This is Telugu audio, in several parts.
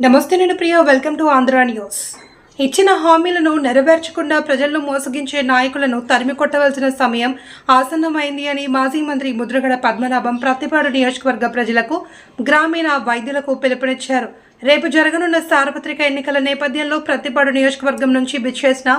నమస్తే నేను Priya welcome to Andhra news ఇచ్చిన హామీలను నెరవేర్చకుండా ప్రజలను మోసగించే నాయకులను తరిమి కొట్టవలసిన సమయం ఆసన్నమైంది అని మాజీ మంత్రి ముద్రగడ పద్మనాభం ప్రతిపాడు నియోజకవర్గ ప్రజలకు గ్రామీణ వైద్యులకు పిలుపునిచ్చారు. రేపు జరగనున్న సార్వత్రిక ఎన్నికల నేపథ్యంలో ప్రతిపాడు నియోజకవర్గం నుంచి బిచ్చేసిన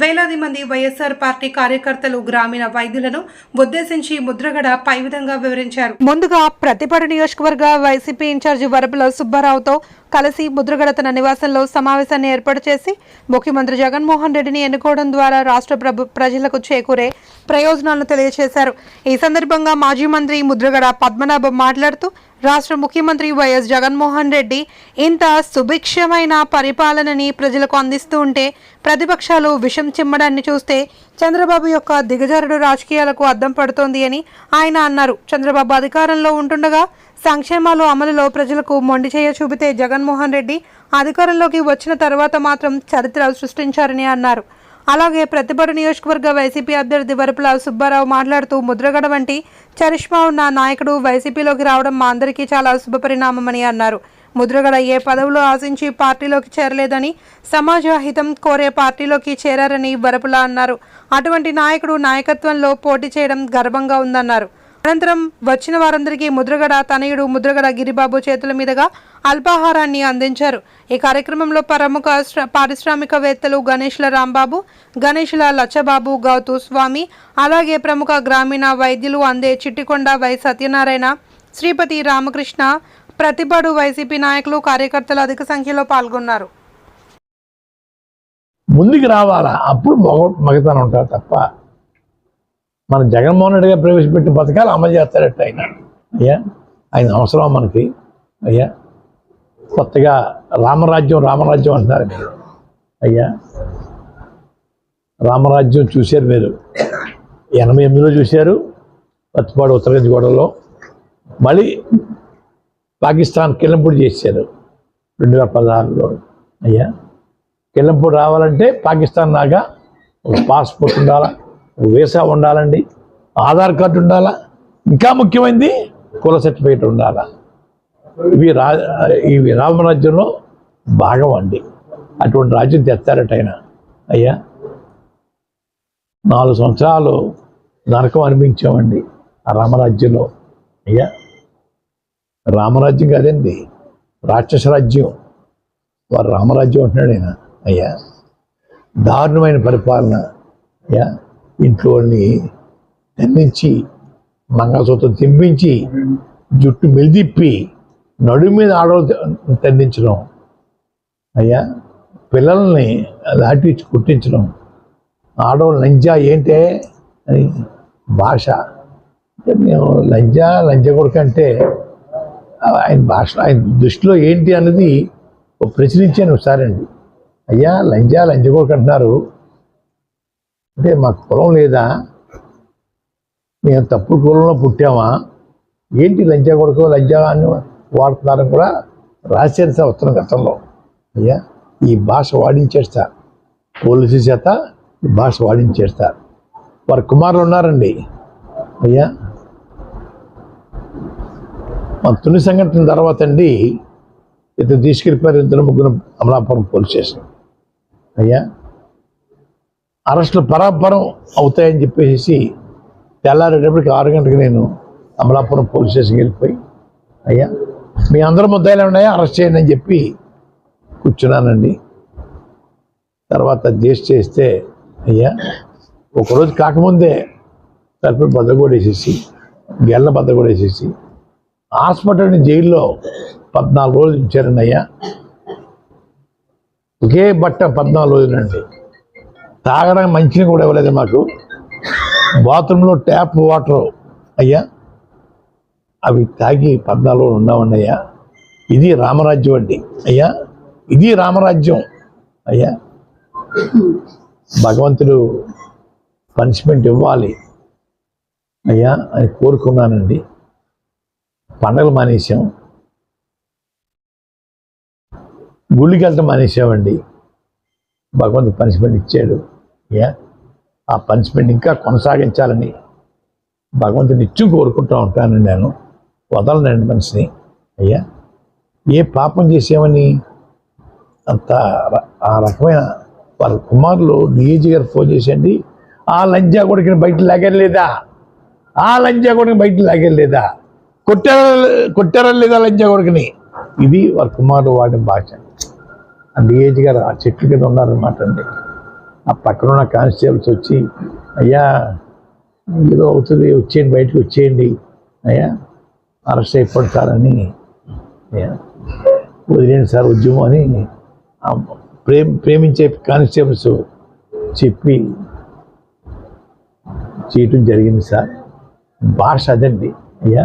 వేలాది మంది వైఎస్ఆర్ పార్టీ కార్యకర్తలు గ్రామీణ వైద్యులను ఉద్దేశించి ముద్రగడ పై విధంగా వివరించారు. ముందుగా ప్రతిపాడు నియోజకవర్గ వైసీపీ ఇన్ఛార్జి వరపుల సుబ్బారావుతో కలిసి ముద్రగడ తన నివాసంలో సమావేశాన్ని ఏర్పాటు చేసి ముఖ్యమంత్రి జగన్మోహన్ రెడ్డిని ఎన్నుకోవడం ద్వారా రాష్ట్ర ప్రభు ప్రజలకు చేకూరే ప్రయోజనాలను తెలియజేశారు. ఈ సందర్భంగా మాజీ మంత్రి ముద్రగడ పద్మనాభం మాట్లాడుతూ రాష్ట్ర ముఖ్యమంత్రి వైఎస్ జగన్మోహన్ రెడ్డి ఇంత సుభిక్షమైన పరిపాలనని ప్రజలకు అందిస్తూ ఉంటే ప్రతిపక్షాలు విషం చిమ్మడాన్ని చూస్తే చంద్రబాబు యొక్క దిగజారుడు రాజకీయాలకు అద్దం పడుతోంది అని ఆయన అన్నారు. చంద్రబాబు అధికారంలో ఉంటుండగా సంక్షేమాలు అమలులో ప్రజలకు మొండి చేయ చూపితే జగన్మోహన్ రెడ్డి అధికారంలోకి వచ్చిన తర్వాత మాత్రం చరిత్ర సృష్టించారని అన్నారు. అలాగే ప్రతిపాడు నియోజకవర్గ వైసీపీ అభ్యర్థి వరపుల సుబ్బారావు మాట్లాడుతూ ముద్రగడ వంటి చరిష్మా ఉన్న నాయకుడు వైసీపీలోకి రావడం మా అందరికీ చాలా శుభపరిణామమని అన్నారు. ముద్రగడ ఏ పదవులు ఆశించి పార్టీలోకి చేరలేదని సమాజ హితం కోరే పార్టీలోకి చేరారని వరపుల అన్నారు. అటువంటి నాయకుడు నాయకత్వంలో పోటీ చేయడం గర్వంగా ఉందన్నారు. అనంతరం వచ్చిన వారందరికీ ముద్రగడ తనయుడు ముద్రగడ గిరిబాబు చేతుల మీదుగా అల్పాహారాన్ని అందించారు. ఈ కార్యక్రమంలో ప్రముఖ పారిశ్రామికవేత్తలు గణేష్ల రాంబాబు గణేష్ల లచ్చబాబు గౌతు స్వామి అలాగే ప్రముఖ గ్రామీణ వైద్యులు అందే చిట్టికొండ వై సత్యనారాయణ శ్రీపతి రామకృష్ణ ప్రతిపాడు వైసీపీ నాయకులు కార్యకర్తలు అధిక సంఖ్యలో పాల్గొన్నారు. ముందుకు రావాలా? అప్పుడు మగ మగతనం ఉంటారు తప్ప మన జగన్మోహన్ రెడ్డి గారు ప్రవేశపెట్టిన పథకాలు అమలు చేస్తారట ఆయన. అయ్యా ఆయన అవసరం మనకి? అయ్యా కొత్తగా రామరాజ్యం రామరాజ్యం అంటున్నారు మీరు. అయ్యా రామరాజ్యం చూశారు మీరు. ఎనభై ఎనిమిదిలో చూశారు పత్తిపాడు ఉత్తరగంజ్ గోడలో మళ్ళీ పాకిస్తాన్ కిలంపూడి చేశారు రెండు వేల పదహారులో. అయ్యా కిలంపూడి రావాలంటే పాకిస్తాన్ దాకా ఒక పాస్పోర్ట్ ఉండాలా? వీసా ఉండాలండి. ఆధార్ కార్డు ఉండాలా? ఇంకా ముఖ్యమైనది కుల సర్టిఫికేట్ ఉండాలా? ఇవి రా ఇవి రామరాజ్యంలో భాగం అండి. అటువంటి రాజ్యం తెస్తారట ఆయన. అయ్యా నాలుగు సంవత్సరాలు నరకం అనిపించామండి ఆ రామరాజ్యంలో. అయ్యా రామరాజ్యం కాదండి రాక్షస రాజ్యం. వారు రామరాజ్యం అంటున్నాడు ఆయన. అయ్యా దారుణమైన పరిపాలన. అయ్యా ఇంట్లోని తెన్నించి మంగళసూత్రం తింపించి జుట్టు మెలిదిప్పి నడుము మీద ఆడవాళ్ళు తండించడం అయ్యా పిల్లల్ని లాటిచ్చి కుట్టించడం. ఆడవాళ్ళు లంజా ఏంటే అని భాష. మేము లంజా లంజ కొడుకు అంటే ఆయన భాష ఆయన దృష్టిలో ఏంటి అన్నది ఒక ప్రశ్నించాను ఒకసారి అండి. అయ్యా లంజా లంజ కొడుకు అంటున్నారు. అంటే మాకు కులం లేదా? మేము తప్పుడు కులంలో పుట్టామా? ఏంటి లంజా కొడుకు లంజా అని వాడుతున్నారని కూడా రాశారు సార్ వస్తున్న గతంలో. అయ్యా ఈ భాష వాడించేస్తారు పోలీసు చేత ఈ భాష వాడించేస్తారు వారి కుమారులు ఉన్నారండి. అయ్యా మా తుని సంఘటన తర్వాత అండి ఇతను తీసుకెళ్ళిపోయారు ఇద్దరు ముగ్గురు అమలాపురం పోలీస్ స్టేషన్. అయ్యా అరెస్టులు పరాపరం అవుతాయని చెప్పేసి తెల్లారేటప్పటికి ఆరు గంటలకు నేను అమలాపురం పోలీస్ స్టేషన్కి వెళ్ళిపోయి అయ్యా మీ అందరూ ముద్దాయిలు ఉన్నాయా అరెస్ట్ చేయండి అని చెప్పి కూర్చున్నానండి. తర్వాత జేస్ చేస్తే అయ్యా ఒకరోజు కాకముందే తలుపులు బద్దగూడేసేసి గెల్ల బద్దగూడేసేసి హాస్పిటల్ని జైల్లో పద్నాలుగు రోజులు ఇచ్చారండి అయ్యా. ఒకే బట్ట పద్నాలుగు రోజులండి. తాగడానికి మంచిని కూడా ఇవ్వలేదు మాకు. బాత్రూంలో ట్యాప్ వాటర్. అయ్యా అవి తాగి పద్నాలుగు ఉన్నామన్నయ్యా. ఇది రామరాజ్యం అండి. అయ్యా ఇది రామరాజ్యం. అయ్యా భగవంతుడు పనిష్మెంట్ ఇవ్వాలి. అయ్యా అని కోరుకున్నానండి. పండగలు మానేసాం గుళ్ళకి వెళ్ళటం మానేసామండి భగవంతుడు పనిష్మెంట్ ఇచ్చాడు. ఆ పనిష్మెంట్ ఇంకా కొనసాగించాలని భగవంతుని నిత్యం కోరుకుంటూ ఉంటాను నేను. వదలనండి మనిషిని. అయ్యా? ఏ పాపం చేసామని అంత ర- ఆ రకమైన వాళ్ళ కుమారులు డిఏజీ గారు ఫోన్ చేసండి ఆ లంజా కొడుకుని బయట లాగలేదా ఆ లంజా కొడుకుని బయట లాగలేదా కొట్టారా కొట్టారా లేదా లంజా కొడుకుని? ఇది వాళ్ళ కుమారుడు వాడిన భాష. ఆ డిఏజీ గారు ఆ చెట్ల కింద ఉన్నారనమాట అండి. ఆ పక్కన ఉన్న కానిస్టేబుల్స్ వచ్చి అయ్యా ఏదో అవుతుంది వచ్చేయండి బయటకు వచ్చేయండి అయ్యా అరెస్ట్ అయిపోతారని అని వదిలేండి సార్ ఉద్యమం అని ప్రేమ ప్రేమించే కానిస్టేబుల్స్ చెప్పి చేయటం జరిగింది సార్. భాష అదండి అయ్యా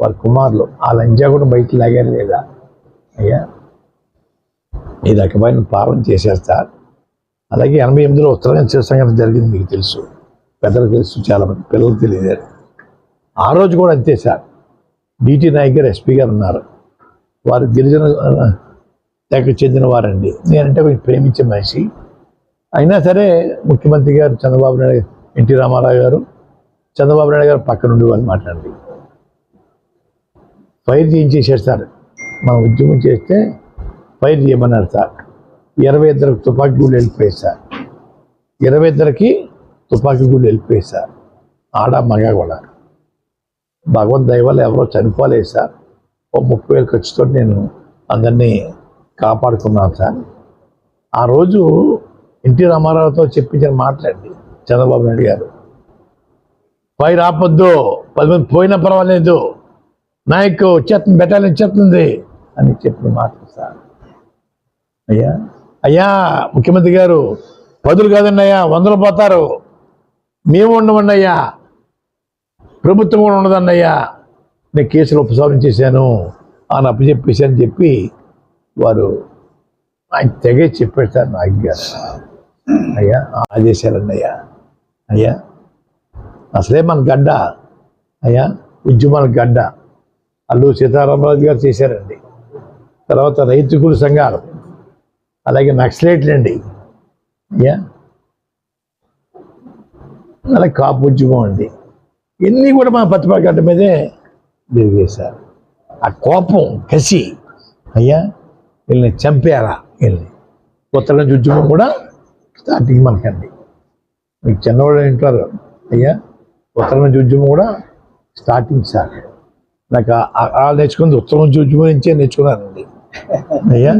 వాళ్ళ కుమారులు ఆ లంజా కూడా బయట లాగారు లేదా అయ్యా ఈ రకమైన పాలన చేసేస్తారు సార్. అలాగే ఎనభై ఎనిమిదిలో ఉత్తరాంచల సంఘటన జరిగింది మీకు తెలుసు. పెద్దలకు తెలుసు చాలా మంది పిల్లలకు తెలియదు. ఆ రోజు కూడా అంతే సార్. డిటి నాయక్ గారు ఎస్పీ గారు ఉన్నారు. వారు గిరిజన ఆ, తెగకు చెందిన వారండి. నేనంటే కొంచెం ప్రేమించే మనిషి. అయినా సరే ముఖ్యమంత్రి గారు చంద్రబాబు నాయుడు ఎన్టీ రామారావు గారు చంద్రబాబు నాయుడు గారు పక్క నుండి వాళ్ళు మాట్లాడండి. ఫైర్ చేయించేశారు సార్. మనం ఉద్యమం చేస్తే ఫైర్ చేయమన్నారు సార్. ఇరవై ఇద్దరికి తుపాకీ గుళ్ళు వెళ్ళిపోయాయి సార్ ఇరవై ఇద్దరికి తుపాకీ గుళ్ళు వెళ్ళిపోయాయి సార్ ఆడ మగ కూడా. భగవంత్ దైవాలు ఎవరో చనిపోలేదు సార్. ఓ ముప్పై వేలు ఖర్చుతో నేను అందరినీ కాపాడుకున్నాను సార్. ఆ రోజు ఎన్టీ రామారావుతో చెప్పించిన మాట్లాడి చంద్రబాబు నాయుడు గారు. పై రాపొద్దు పది మంది పోయినా పర్వాలేదు. నాయకు వచ్చేస్తుంది బెటాలియన్ వచ్చేస్తుంది అని చెప్పిన మాటలు సార్. అయ్యా అయ్యా ముఖ్యమంత్రి గారు పదులు కాదండి అయ్యా వందలు పోతారు. మేము ఉండమండి అయ్యా. ప్రభుత్వం కూడా ఉండదన్నయ్యా నేను కేసులు ఉపసంహరించేశాను అని అప్పచెప్పేశాను చెప్పి వారు ఆయన తెగే చెప్పేస్తారు సార్ గారు. అయ్యా ఆదేశాలన్నయ్యా అయ్యా. అయ్యా అసలే మన గడ్డ. అయ్యా ఉద్యమాల గడ్డ. అల్లు సీతారామరాజు గారు చేశారండి. తర్వాత రైతు సంఘాలు. అలాగే నక్సలైట్లు అండి అయ్యా అలాగే కాపు ఉద్యమం అండి ఇన్ని కూడా మా పత్తిపాక మీదే తిరిగేశారు ఆ కోపం కసి అయ్యా వీళ్ళని చంపారా? వీళ్ళని. కొత్త నుంచి ఉద్యమం కూడా స్టార్టింగ్ మనకండి మీకు చిన్నవాళ్ళు వింటారు అయ్యా ఉత్తర నుంచి ఉద్యమం కూడా స్టార్టింగ్ సార్. నాకు ఆ- నేర్చుకుంది ఉత్తరం నుంచి ఉద్యమం నుంచే నేర్చుకున్నానండి. అయ్యా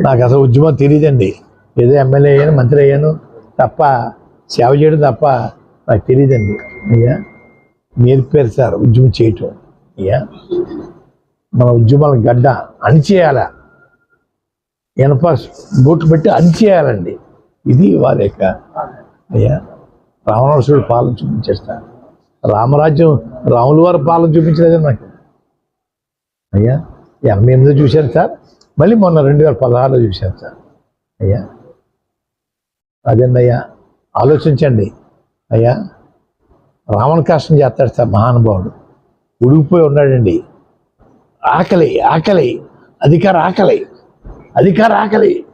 నాకు అసలు ఉద్యమం తెలియదండి ఏదో ఎమ్మెల్యే అయ్యాను మంత్రి అయ్యాను తప్ప సేవ చేయడం తప్ప నాకు తెలియదండి అయ్యా నేర్పారు సార్ ఉద్యమం చేయటం. అయ్యా మన ఉద్యమాల గడ్డ అణిచేయాల. ఇనప బూట్లు పెట్టి అణిచేయాలండి. ఇది వారి యొక్క అయ్యా రావణాసుడు పాలన చూపించేస్తారు. రామరాజ్యం రాముల వారు పాలన చూపించలేదండి నాకు. అయ్యా ఎనభై ఎనిమిది చూశాను సార్? మళ్ళీ మొన్న రెండు వేల పదహారులో చూశాను సార్. అయ్యా. అదండి అయ్యా ఆలోచించండి. అయ్యా రావణ కాష్టం చేస్తాడు సార్ మహానుభావుడు. ఉడికిపోయి ఉన్నాడండి. ఆకలి ఆకలి. అధికార ఆకలి. అధికార ఆకలి.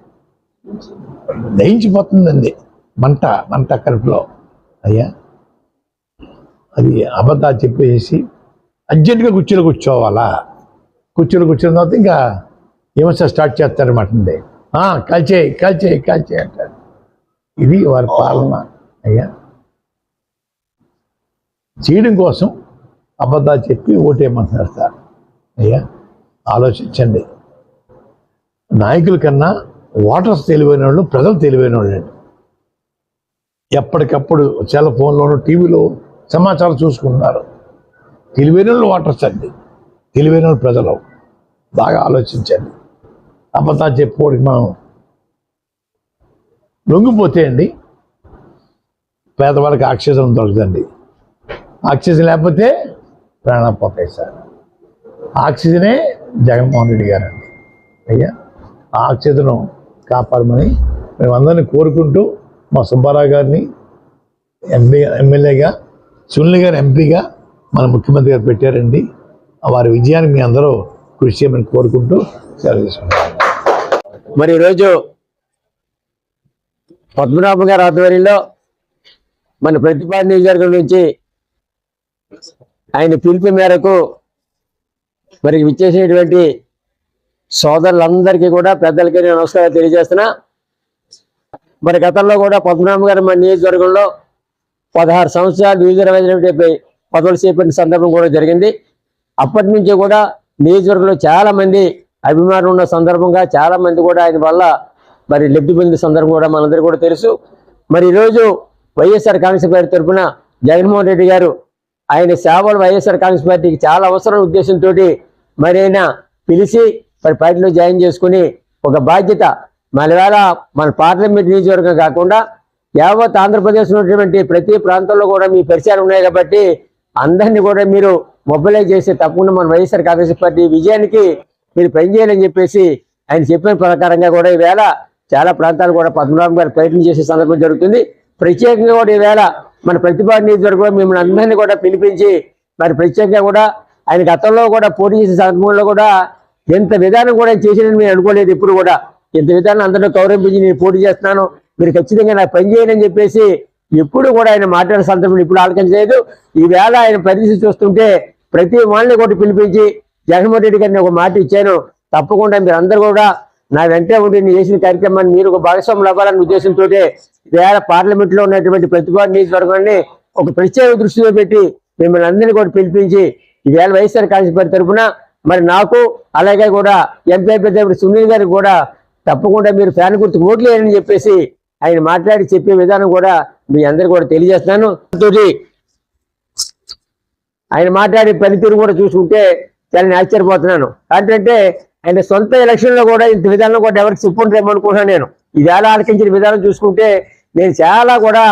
దహించిపోతుందండి మంట మంట కడుపులో. అయ్యా. అది అబద్ధాలు చెప్పేసి అర్జెంటుగా కుర్చీలో కూర్చోవాలా? కుర్చీలో కూర్చున్న తర్వాత ఇంకా విమర్శ స్టార్ట్ చేస్తారన్నమాట అండి "ఆ, కాల్చేయి కాల్చేయి కాల్చేయి అంటారు. ఇది వారి పాలన. అయ్యా. చేయడం కోసం అబద్ధాలు చెప్పి ఓటేయమంటున్నారు సార్. అయ్యా ఆలోచించండి. నాయకుల కన్నా ఓటర్స్ తెలివైన వాళ్ళు ప్రజలు తెలివైన వాళ్ళు ఎప్పటికప్పుడు సెల్ ఫోన్లోను టీవీలో సమాచారం చూసుకుంటున్నారు. తెలివైన వాళ్ళు ఓటర్స్ అండి. తెలివైన వాళ్ళు ప్రజలు. బాగా ఆలోచించండి. అబద్ధాలు చెప్పుకోడికి మనం లొంగిపోతే అండి పేదవాళ్ళకి ఆక్సిజన్ దొరకదండి. ఆక్సిజన్ లేకపోతే ప్రాణం పోతాయి సార్. ఆక్సిజనే జగన్మోహన్ రెడ్డి గారండి. అయ్యా ఆ ఆక్సిజన్ కాపాడమని మేమందరినీ కోరుకుంటూ మా సుబ్బారావు గారిని ఎంపీ ఎమ్మెల్యేగా సునీల్ గారు ఎంపీగా మన ముఖ్యమంత్రి గారు పెట్టారండి. వారి విజయాన్ని మీ అందరూ కృషి చేయమని కోరుకుంటూ సెలవు తీసుకుంటాం. మరి ఈరోజు పద్మనాభం గారి ఆధ్వర్యంలో మన ప్రతిపాద నియోజకవర్గం నుంచి ఆయన పిలుపు మేరకు మరి విచ్చేసేటువంటి సోదరులందరికీ కూడా పెద్దలకి నేను నమస్కారం తెలియజేస్తున్నా. మరి గతంలో కూడా పద్మనాభం గారు మన నియోజకవర్గంలో పదహారు సంవత్సరాలు నియోజకవర్గం పదవులు చేపట్టిన సందర్భం కూడా జరిగింది. అప్పటి నుంచి కూడా నియోజకవర్గంలో చాలా మంది అభిమానులు ఉన్న సందర్భంగా చాలా మంది కూడా ఆయన వల్ల మరి లబ్ధి పొందిన సందర్భం కూడా మనందరికీ కూడా తెలుసు. మరి ఈరోజు వైఎస్ఆర్ కాంగ్రెస్ పార్టీ తరఫున జగన్మోహన్ రెడ్డి గారు ఆయన సేవలు వైఎస్ఆర్ కాంగ్రెస్ పార్టీకి చాలా అవసరం ఉద్దేశంతో మరి ఆయన పిలిచి మరి పార్టీలో జాయిన్ చేసుకుని ఒక బాధ్యత మన వేళ మన పార్లమెంట్ నియోజకవర్గం కాకుండా యావత్ ఆంధ్రప్రదేశ్ ఉన్నటువంటి ప్రతి ప్రాంతంలో కూడా మీ పరిచయాలు ఉన్నాయి కాబట్టి అందరినీ కూడా మీరు మొబైలైజ్ చేసి తప్పకుండా మన వైఎస్ఆర్ కాంగ్రెస్ పార్టీ విజయానికి మీరు పనిచేయాలని చెప్పేసి ఆయన చెప్పిన ప్రకారంగా కూడా ఈవేళ చాలా ప్రాంతాలు కూడా పద్మనాభం గారు ప్రయత్నం చేసే సందర్భం జరుగుతుంది. ప్రత్యేకంగా కూడా ఈవేళ మన ప్రతిభా నియోజకవర్గంలో మిమ్మల్ని అందరినీ కూడా పిలిపించి మరి ప్రత్యేకంగా కూడా ఆయన గతంలో కూడా పోటీ చేసే సందర్భంలో కూడా ఎంత విధానం కూడా చేసినని నేను అనుకోలేదు. ఇప్పుడు కూడా ఇంత విధానం అందరినీ గౌరవించి నేను పోటీ చేస్తున్నాను. మీరు ఖచ్చితంగా నాకు పని చేయనని చెప్పేసి ఎప్పుడు కూడా ఆయన మాట్లాడిన సందర్భం ఇప్పుడు ఆలోచించలేదు ఈవేళ ఆయన పరిస్థితి చూస్తుంటే ప్రతి వాళ్ళని కూడా పిలిపించి జగన్మోహన్ రెడ్డి గారిని ఒక మాట ఇచ్చాను. తప్పకుండా మీరు కూడా నా వెంటనే ఉండి నేను చేసిన కార్యక్రమాన్ని మీరు ఒక భాగస్వాములు అవ్వాలనే ఉద్దేశంతో వేళ పార్లమెంట్లో ఉన్నటువంటి ప్రతిభా నియోజకవర్గాన్ని ఒక ప్రత్యేక దృష్టిలో పెట్టి మిమ్మల్ని అందరినీ కూడా పిలిపించి ఈవేళ వైఎస్ఆర్ కాంగ్రెస్ పార్టీ తరఫున మరి నాకు అలాగే కూడా ఎంపీ పెద్ద సునీల్ గారికి కూడా తప్పకుండా మీరు ఫ్యాన్ గుర్తుకు ఓట్లు చెప్పేసి ఆయన మాట్లాడి చెప్పే విధానం కూడా మీ అందరికి కూడా తెలియజేస్తున్నాను. ఆయన మాట్లాడే పనితీరు కూడా చూసుకుంటే చాలా ఆశ్చర్యపోతున్నాను. ఏంటంటే ఆయన సొంత ఎలక్షన్లో కూడా ఇంత విధానం కూడా ఎవరికి చెప్పుంటారేమో అనుకుంటున్నాను నేను. ఇది ఎలా ఆలకించిన విధానం చూసుకుంటే నేను చాలా కూడా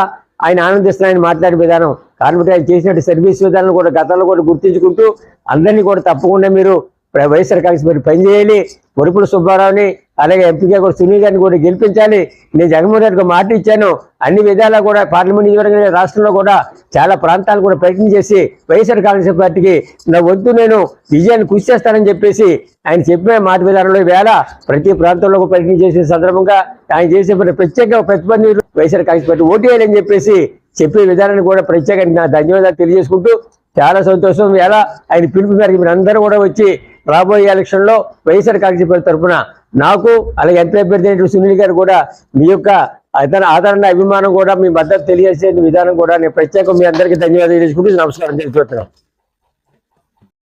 ఆయన ఆనందిస్తున్న ఆయన మాట్లాడే విధానం. కాబట్టి ఆయన చేసినట్టు సర్వీస్ విధానం కూడా గతంలో కూడా గుర్తించుకుంటూ అందరినీ కూడా తప్పకుండా మీరు వైఎస్ఆర్ కాంగ్రెస్ పార్టీ పనిచేయాలి. వరుపుల సుబ్బారావుని అలాగే ఎంపీగా కూడా సునీల్ గారిని కూడా గెలిపించాలి. నేను జగన్మోహన్ రెడ్డికి మాట ఇచ్చాను. అన్ని విధాలా కూడా పార్లమెంట్ నియోజకవర్గం రాష్ట్రంలో కూడా చాలా ప్రాంతాలు కూడా ప్రయత్నం చేసి వైఎస్ఆర్ కాంగ్రెస్ పార్టీకి నా వద్దు నేను విజయాన్ని కృషి చేస్తానని చెప్పేసి ఆయన చెప్పిన మాట విధానంలో వేళ ప్రతి ప్రాంతంలో ప్రయత్నం చేసే సందర్భంగా ఆయన చేసే ప్రత్యేక ప్రతిబంధి వైఎస్ఆర్ కాంగ్రెస్ పార్టీ ఓటు వేయాలని చెప్పేసి చెప్పే విధానాన్ని కూడా ప్రత్యేకంగా నా ధన్యవాదాలు తెలియజేసుకుంటూ చాలా సంతోషం. ఎలా ఆయన పిలుపు మేరకు మీరు అందరూ కూడా వచ్చి రాబోయే ఎలక్షన్లో వైఎస్ఆర్ కాంగ్రెస్ పార్టీ తరఫున నాకు అలాగే ఎంపీ అభ్యర్థి అయినటువంటి సునీల్ గారు కూడా మీ యొక్క అతని ఆదరణ అభిమానం కూడా మీ మద్దతు తెలియజేసే విధానం కూడా నేను ప్రత్యేకంగా మీ అందరికీ ధన్యవాదాలు తెలుసుకుంటూ నమస్కారం తెలుసుకుంటున్నాను